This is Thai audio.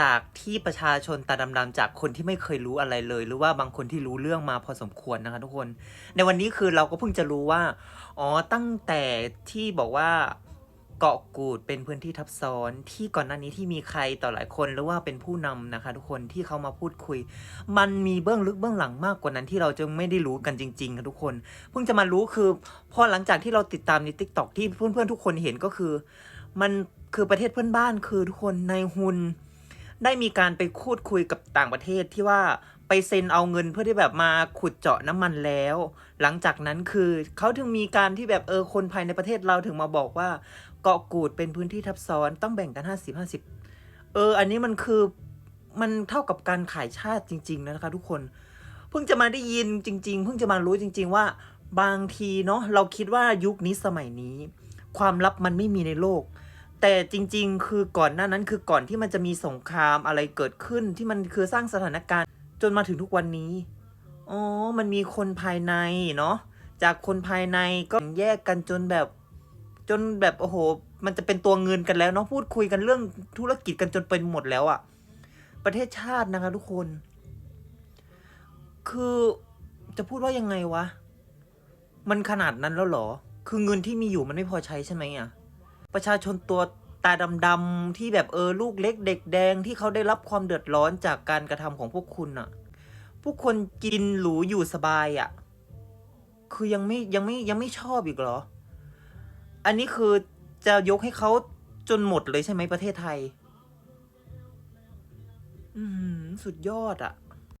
จากที่ประชาชนตาดำๆจากคนที่ไม่เคยรู้อะไรเลย หรือว่าบางคนที่รู้เรื่องมาพอสมควรนะคะทุกคน ในวันนี้คือเราก็เพิ่งจะรู้ว่า อ๋อตั้งแต่ที่บอกว่าเกาะกูดเป็นพื้นที่ทับซ้อนที่ก่อนหน้านี้ที่มีใครต่อหลายคนหรือว่าเป็นผู้นำนะคะ ทุกคนที่เขามาพูดคุย มันมีเบื้องลึกเบื้องหลังมากกว่านั้นที่เราจะไม่ได้รู้กันจริงๆค่ะทุกคน เพิ่งจะมารู้คือพอหลังจากที่เราติดตามในทิกตอกที่เพื่อนๆทุกคนเห็นก็คือ มันคือประเทศเพื่อนบ้านคือทุกคนในฮุน ได้มีการไปคูดคุยกับต่างประเทศที่ว่าไปเซ็นเอาเงินเพื่อที่แบบมาขุดเจาะน้ำมันแล้ว หลังจากนั้นคือเขาถึงมีการที่แบบเออคนภายในประเทศเราถึงมาบอกว่า เกาะกูดเป็นพื้นที่ทับซ้อนต้องแบ่งกันห้าสิบห้าสิบเออ อันนี้มันคือมันเท่ากับการขายชาติจริง ๆ นะคะทุกคน เพิ่งจะมาได้ยินจริง ๆ เพิ่งจะมารู้จริง ๆ ว่าบางทีเนาะเราคิดว่ายุคนี้สมัยนี้ ความลับมันไม่มีในโลก แต่จริง ๆ คือก่อนหน้านั้นคือก่อนที่มันจะมีสงครามอะไรเกิดขึ้นที่มันคือสร้างสถานการณ์ จนมาถึงทุกวันนี้อ๋อมันมีคนภายในเนาะจากคนภายในก็แยกกันจนแบบจนแบบโอ้โห มันจะเป็นตัวเงินกันแล้วเนาะพูดคุยกันเรื่องธุรกิจกันจนเป็นหมดแล้วอะประเทศชาตินะคะทุกคน คือจะพูดว่ายังไงวะ มันขนาดนั้นแล้วหรอ คือเงินที่มีอยู่มันไม่พอใช้ใช่ไหมอะ ประชาชนตัวตาดำๆที่แบบเออลูกเล็กเด็กแดงที่เขาได้รับความเดือดร้อนจากการกระทำของพวกคุณอะพวกคนกินหรูอยู่สบายอะคือยังไม่ยังไม่ยังไม่ชอบอีกเหรอ อันนี้คือจะยกให้เขาจนหมดเลยใช่ไหมประเทศไทย อืมสุดยอดอะ